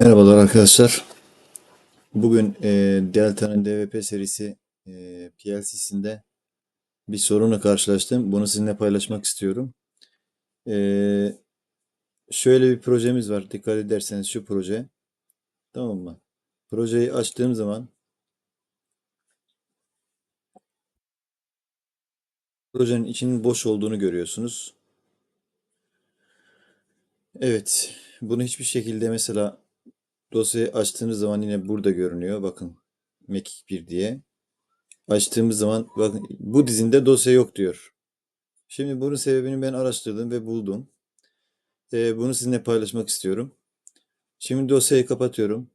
Merhabalar arkadaşlar. Bugün e, Delta'nın DVP serisi e, PLC'sinde bir sorunla karşılaştım. Bunu sizinle paylaşmak istiyorum. E, şöyle bir projemiz var. Dikkat ederseniz şu proje. Tamam mı? Projeyi açtığım zaman projenin içinin boş olduğunu görüyorsunuz. Evet. Bunu hiçbir şekilde mesela dosyayı açtığınız zaman yine burada görünüyor. Bakın Mekik 1 diye. Açtığımız zaman bakın bu dizinde dosya yok diyor. Şimdi bunun sebebini ben araştırdım ve buldum. Ee, bunu sizinle paylaşmak istiyorum. Şimdi dosyayı kapatıyorum.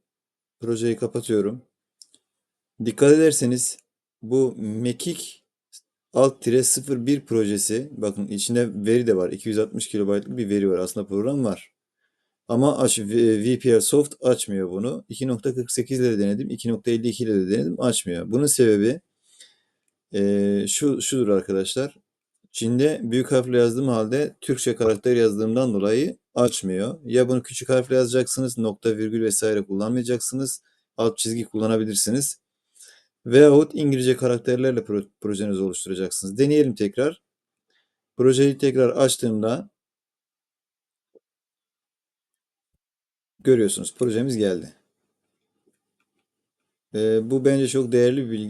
Projeyi kapatıyorum. Dikkat ederseniz bu Mekik alt tire 01 projesi bakın içinde veri de var. 260 kilobaytlık bir veri var. Aslında program var. Ama aç, VPL Soft açmıyor bunu. 2.48 ile de denedim. 2.52 ile de denedim. Açmıyor. Bunun sebebi e, şu şudur arkadaşlar. Çin'de büyük harfle yazdığım halde Türkçe karakter yazdığımdan dolayı açmıyor. Ya bunu küçük harfle yazacaksınız, nokta virgül vesaire kullanmayacaksınız. Alt çizgi kullanabilirsiniz. Veyahut İngilizce karakterlerle pro projenizi oluşturacaksınız. Deneyelim tekrar. Projeyi tekrar açtığımda görüyorsunuz projemiz geldi. Ee, bu bence çok değerli bir bilgi.